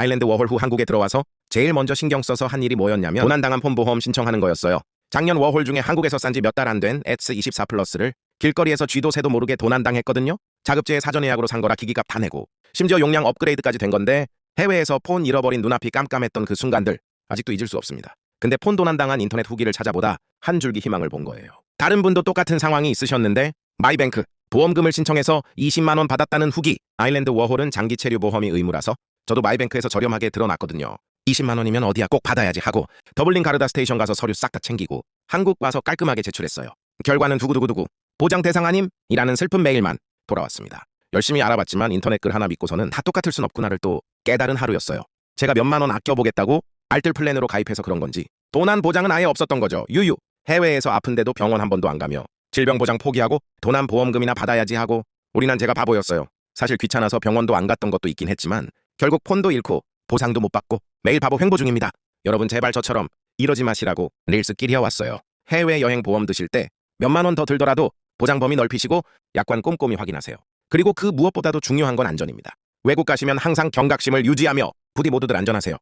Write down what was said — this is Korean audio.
아일랜드 워홀 후 한국에 들어와서 제일 먼저 신경 써서 한 일이 뭐였냐면 도난당한 폰 보험 신청하는 거였어요. 작년 워홀 중에 한국에서 산 지 몇 달 안 된 S24 플러스를 길거리에서 쥐도 새도 모르게 도난당했거든요. 자급제에 사전 예약으로 산 거라 기기값 다 내고 심지어 용량 업그레이드까지 된 건데 해외에서 폰 잃어버린 눈앞이 깜깜했던 그 순간들 아직도 잊을 수 없습니다. 근데 폰 도난당한 인터넷 후기를 찾아보다 한 줄기 희망을 본 거예요. 다른 분도 똑같은 상황이 있으셨는데 마이뱅크 보험금을 신청해서 20만 원 받았다는 후기 아일랜드 워홀은 장기 체류 보험이 의무라서 저도 마이뱅크에서 저렴하게 들어놨거든요. 20만 원이면 어디야 꼭 받아야지 하고 더블린 가르다 스테이션 가서 서류 싹 다 챙기고 한국 와서 깔끔하게 제출했어요. 결과는 두구두구두구 보장 대상 아님 이라는 슬픈 메일만 돌아왔습니다. 열심히 알아봤지만 인터넷 글 하나 믿고서는 다 똑같을 순 없구나를 또 깨달은 하루였어요. 제가 몇만 원 아껴보겠다고 알뜰 플랜으로 가입해서 그런 건지 도난 보장은 아예 없었던 거죠. 유유. 해외에서 아픈데도 병원 한 번도 안 가며 질병 보장 포기하고 도난 보험금이나 받아야지 하고 우리난 제가 바보였어요. 사실 귀찮아서 병원도 안 갔던 것도 있긴 했지만 결국 폰도 잃고 보상도 못 받고 매일 바보 횡보 중입니다. 여러분 제발 저처럼 이러지 마시라고 릴스 끼리어 왔어요. 해외여행 보험 드실 때 몇만 원 더 들더라도 보장 범위 넓히시고 약관 꼼꼼히 확인하세요. 그리고 그 무엇보다도 중요한 건 안전입니다. 외국 가시면 항상 경각심을 유지하며 부디 모두들 안전하세요.